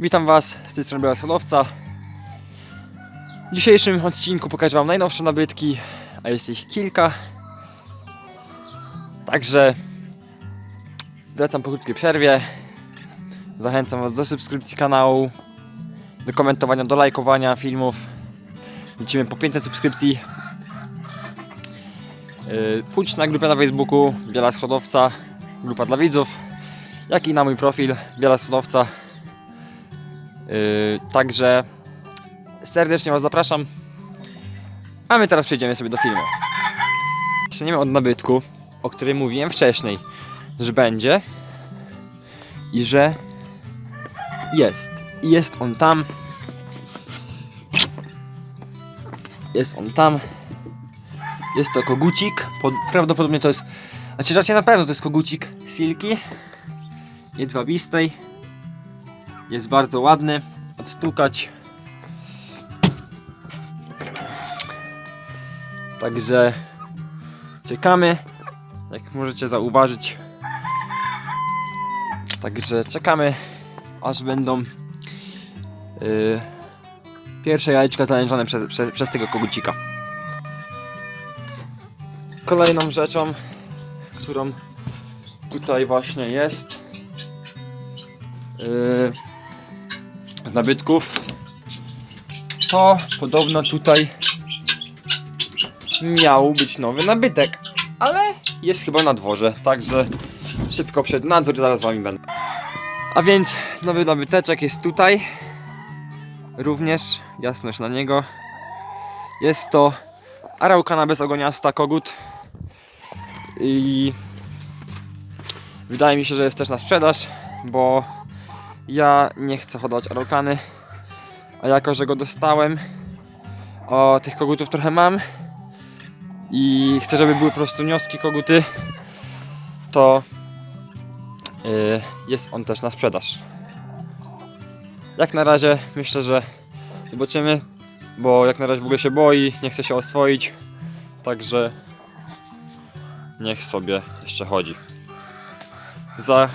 Witam Was z tej strony Schodowca. W dzisiejszym odcinku pokażę Wam najnowsze nabytki, a jest ich kilka. Także wracam po krótkiej przerwie. Zachęcam Was do subskrypcji kanału, do komentowania, do lajkowania filmów. Lecimy po 500 subskrypcji. Yy, Wchodź na grupę na Facebooku Biela Schodowca, grupa dla widzów, jak i na mój profil Biela Schodowca. Yy, także serdecznie Was zapraszam. A my teraz przejdziemy sobie do filmu. Zaczniemy od nabytku, o którym mówiłem wcześniej, że będzie i że jest. Jest on tam. Jest on tam. Jest to kogucik. Pod, prawdopodobnie to jest. Znaczy raczej na pewno to jest kogucik silki. Jedwabistej. Jest bardzo ładny. Odstukać. Także czekamy. Jak możecie zauważyć. Także czekamy, aż będą yy, pierwsze jajeczka zanęczone przez, przez, przez tego kogucika. Kolejną rzeczą, którą tutaj właśnie jest yy, nabytków, to podobno tutaj miał być nowy nabytek, ale jest chyba na dworze, także szybko przed nadzór, zaraz z wami będę. A więc nowy nabyteczek jest tutaj, również jasność na niego. Jest to Araukana bezogoniasta kogut i wydaje mi się, że jest też na sprzedaż, bo ja nie chcę hodować Araukany, a jako, że go dostałem, o tych kogutów trochę mam i chcę, żeby były po prostu nioski koguty, to yy, jest on też na sprzedaż. Jak na razie myślę, że zobaczymy, bo jak na razie w ogóle się boi, nie chce się oswoić, także niech sobie jeszcze chodzi. Za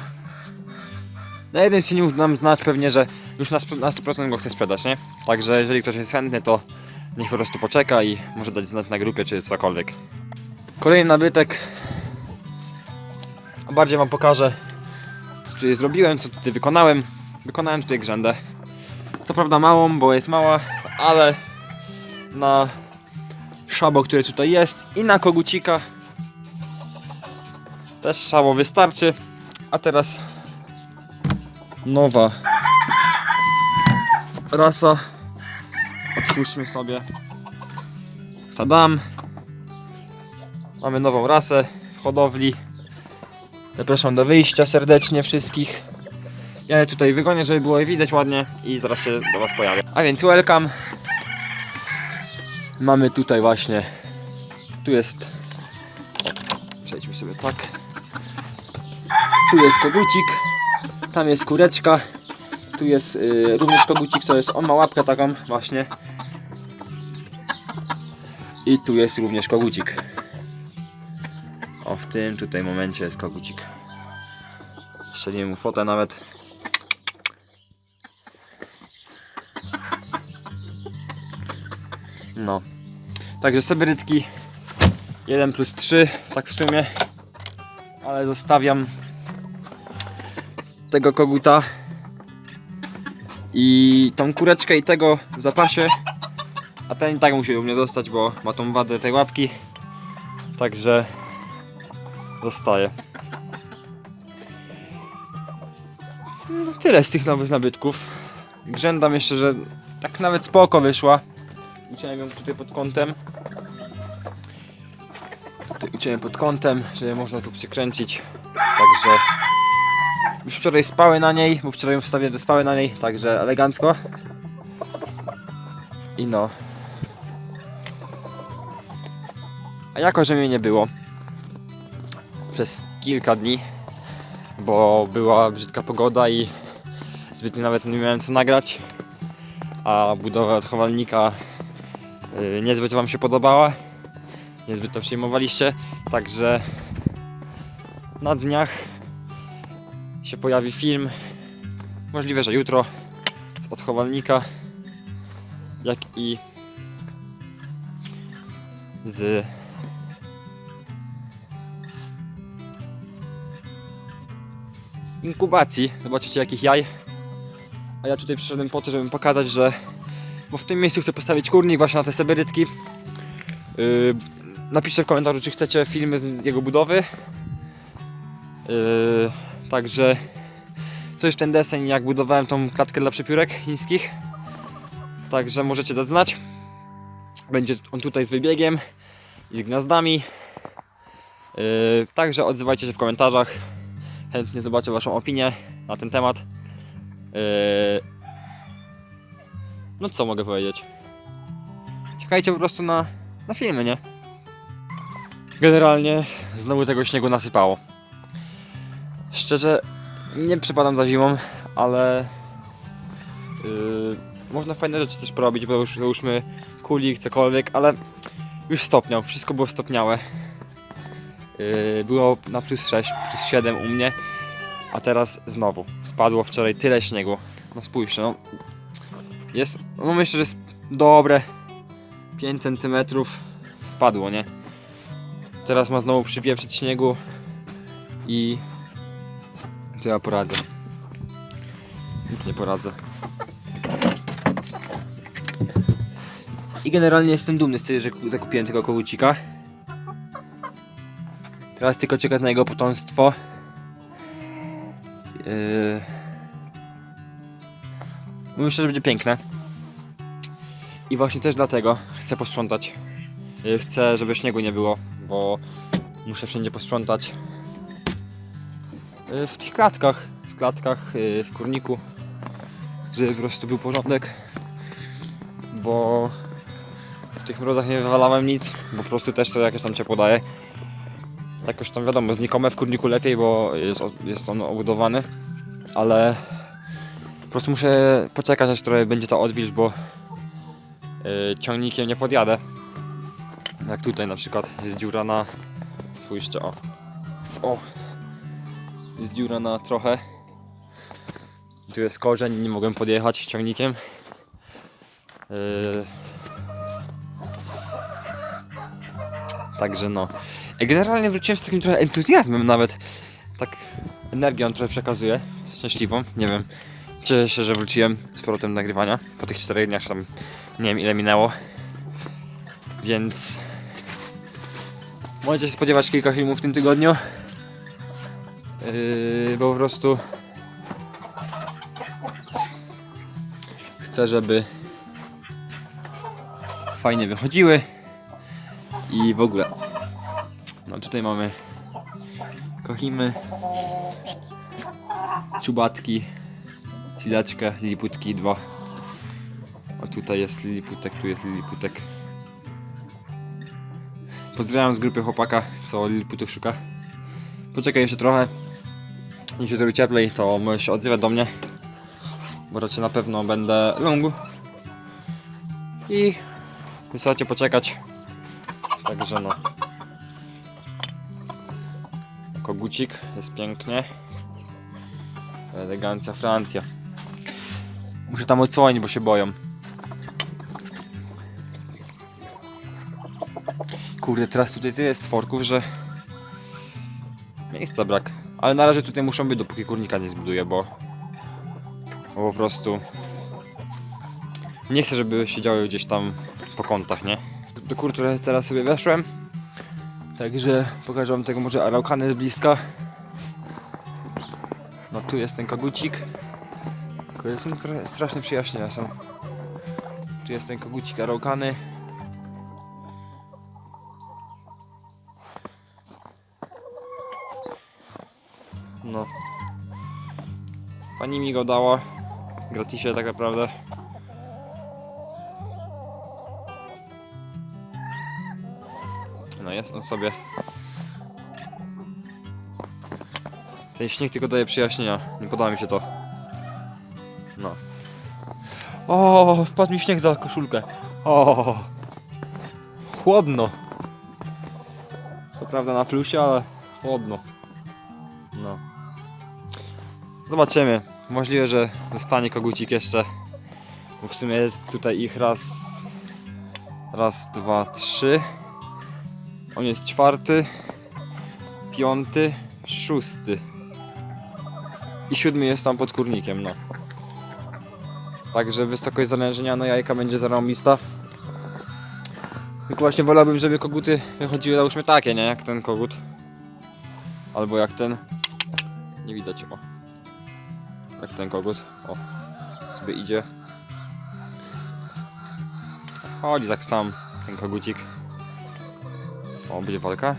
na z dni nam znać pewnie, że już na sp- na 100% go chce sprzedać, nie? Także jeżeli ktoś jest chętny, to niech po prostu poczeka i może dać znać na grupie czy cokolwiek. Kolejny nabytek. Bardziej wam pokażę, co tutaj zrobiłem, co tutaj wykonałem. Wykonałem tutaj grzędę. Co prawda małą, bo jest mała, ale na szabo, który tutaj jest i na kogucika też szabo wystarczy. A teraz nowa rasa. Otwórzmy sobie. Tadam. Mamy nową rasę w hodowli. Zapraszam do wyjścia serdecznie wszystkich. Ja je tutaj wygonię, żeby było je widać ładnie i zaraz się do Was pojawię. A więc welcome. Mamy tutaj właśnie. Tu jest. Przejdźmy sobie tak. Tu jest kogucik. Tam jest kureczka. Tu jest y, również kogucik, co jest. On ma łapkę taką właśnie. I tu jest również kogucik. O, w tym tutaj momencie jest kogucik. Strzeliłem mu fotę nawet. No. Także seberytki 1 plus 3, tak w sumie. Ale zostawiam tego koguta i tą kureczkę i tego w zapasie. A ten i tak musi u mnie zostać, bo ma tą wadę tej łapki. Także zostaje. No tyle z tych nowych nabytków. Grzędam jeszcze, że tak nawet spoko wyszła. Uciąłem ją tutaj pod kątem. Tutaj uciąłem pod kątem, żeby można tu przykręcić. Także wczoraj spały na niej, bo wczoraj ją wstawiłem, spały na niej, także elegancko. I no. A jako, że mnie nie było przez kilka dni, bo była brzydka pogoda i zbytnio nawet nie miałem co nagrać, a budowa odchowalnika yy, niezbyt Wam się podobała, niezbyt to przyjmowaliście, także na dniach się pojawi film, możliwe, że jutro, odchowalnika, jak i z inkubacji. Zobaczycie jakich jaj. A ja tutaj przyszedłem po to, żeby pokazać, że bo w tym miejscu chcę postawić kurnik właśnie na te seberytki. Yy, napiszcie w komentarzu, czy chcecie filmy z jego budowy. Yy, także coś ten deseń, jak budowałem tą klatkę dla przepiórek chińskich. Także możecie dać znać. Będzie on tutaj z wybiegiem i z gniazdami. Yy, także odzywajcie się w komentarzach. Chętnie zobaczę Waszą opinię na ten temat. Yy, no co mogę powiedzieć? Czekajcie po prostu na, na filmy, nie? Generalnie znowu tego śniegu nasypało. Szczerze, nie przepadam za zimą, ale yy, można fajne rzeczy też porobić, bo już załóżmy kulik, cokolwiek, ale już stopniał, wszystko było stopniałe. Yy, było na plus 6, plus 7 u mnie, a teraz znowu spadło wczoraj tyle śniegu. No spójrzcie, no jest, no myślę, że jest dobre 5 cm spadło, nie? Teraz ma znowu przypieprzyć śniegu i to ja poradzę. Nic nie poradzę. I generalnie jestem dumny z tego, że ku- zakupiłem tego kogucika. Teraz tylko czekać na jego potomstwo. Yy... Myślę, że będzie piękne. I właśnie też dlatego chcę posprzątać. Yy, Chcę, żeby śniegu nie było, bo muszę wszędzie posprzątać. Yy, W tych klatkach, w klatkach, yy, w kurniku, żeby po prostu był porządek. Bo w tych mrozach nie wywalałem nic, bo po prostu też to jakieś tam ciepło daje. Jakoś tam wiadomo, znikome w kurniku lepiej, bo jest, jest on obudowany, ale po prostu muszę poczekać aż trochę będzie ta odwilż, bo yy, ciągnikiem nie podjadę. Jak tutaj na przykład jest dziura na... Spójrzcie, o. O! Jest dziura na trochę. Tu jest korzeń, nie mogłem podjechać ciągnikiem. Yy, Także no. Generalnie wróciłem z takim trochę entuzjazmem nawet. Tak energią trochę przekazuję. Szczęśliwą, nie wiem. Cieszę się, że wróciłem z powrotem nagrywania. Po tych czterech dniach, czy tam nie wiem ile minęło. Więc możecie się spodziewać kilka filmów w tym tygodniu. Yy, po prostu chcę, żeby fajnie wychodziły i w ogóle. No tutaj mamy kochimy, czubatki, silaczkę, liliputki dwa. O tutaj jest liliputek, tu jest liliputek. Pozdrawiam z grupy chłopaka, co liliputów szuka. Poczekaj jeszcze trochę. Jeśli zrobi cieplej, to się odzywać do mnie. Bo raczej na pewno będę lungu. I wystarczy poczekać. Także no. Kogucik, jest pięknie. Elegancja Francja. Muszę tam odsłonić, bo się boją. Kurde, teraz tutaj tyle jest stworków, że miejsca brak. Ale na razie tutaj muszą być, dopóki kurnika nie zbuduję, bo, bo po prostu nie chcę, żeby siedziały gdzieś tam po kątach, nie? Do kur, które teraz sobie weszłem. Także pokażę wam tego może araukany z bliska. No tu jest ten kogucik. Kurde, są straszne przyjaźnienia są. Tu jest ten kogucik araukany. Pani mi go dała. Gratisie tak naprawdę. No jest on sobie. Ten śnieg tylko daje przyjaśnienia. Nie podoba mi się to. No. O, wpadł mi śnieg za koszulkę. O, chłodno. Co prawda na plusie, ale chłodno. No. Zobaczymy. Możliwe, że zostanie kogucik jeszcze Bo w sumie jest tutaj ich raz, raz, dwa, trzy. On jest czwarty, piąty, szósty. I siódmy jest tam pod kurnikiem, no. Także wysokość zanężenia na jajka będzie zarąbista. Tylko właśnie wolałbym, żeby koguty wychodziły załóżmy takie, nie? Jak ten kogut. Albo jak ten. Nie widać, o. Jak ten kogut. O. Sobie idzie. Chodzi tak sam, ten kogucik. O, będzie walka?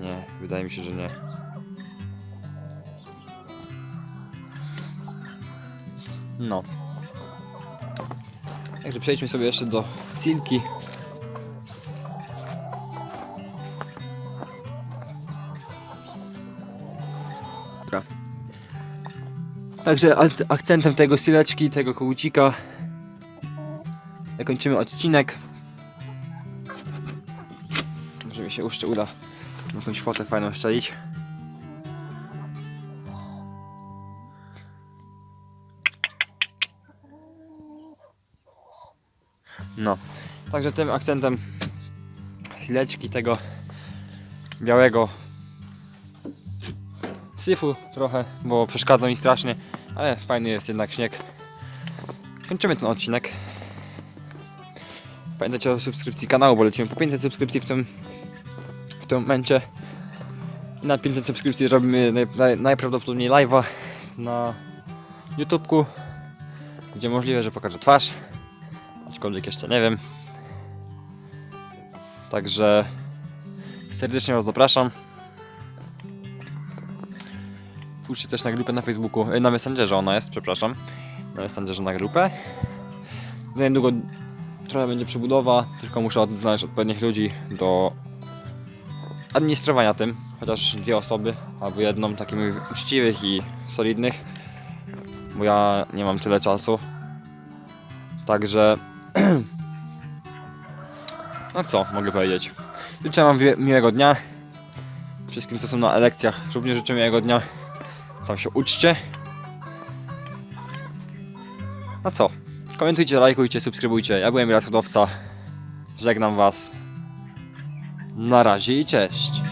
Nie, wydaje mi się, że nie. No. Także przejdźmy sobie jeszcze do Silki. Dobra. Także ak- akcentem tego sileczki, tego kołucika zakończymy odcinek. Może mi się jeszcze uda jakąś fotę fajną szczelić. No, także tym akcentem sileczki tego białego syfu trochę, bo przeszkadza mi strasznie, ale fajny jest jednak śnieg. Kończymy ten odcinek. Pamiętajcie o subskrypcji kanału, bo lecimy po 500 subskrypcji w tym, w tym momencie. I na 500 subskrypcji zrobimy naj, naj, najprawdopodobniej live'a na YouTubeku, gdzie możliwe, że pokażę twarz. Aczkolwiek jeszcze nie wiem. Także serdecznie Was zapraszam. Pójdźcie też na grupę na Facebooku, na Messengerze ona jest, przepraszam. Na Messengerze na grupę. Za niedługo trochę będzie przebudowa, tylko muszę odnaleźć odpowiednich ludzi do administrowania tym. Chociaż dwie osoby, albo jedną, takich uczciwych i solidnych. Bo ja nie mam tyle czasu. Także. No co mogę powiedzieć? Życzę Wam miłego dnia. Wszystkim, co są na lekcjach, również życzę miłego dnia. Tam się uczcie. No co? Komentujcie, lajkujcie, subskrybujcie. Ja byłem Rasodowca. Żegnam Was. Na razie i cześć.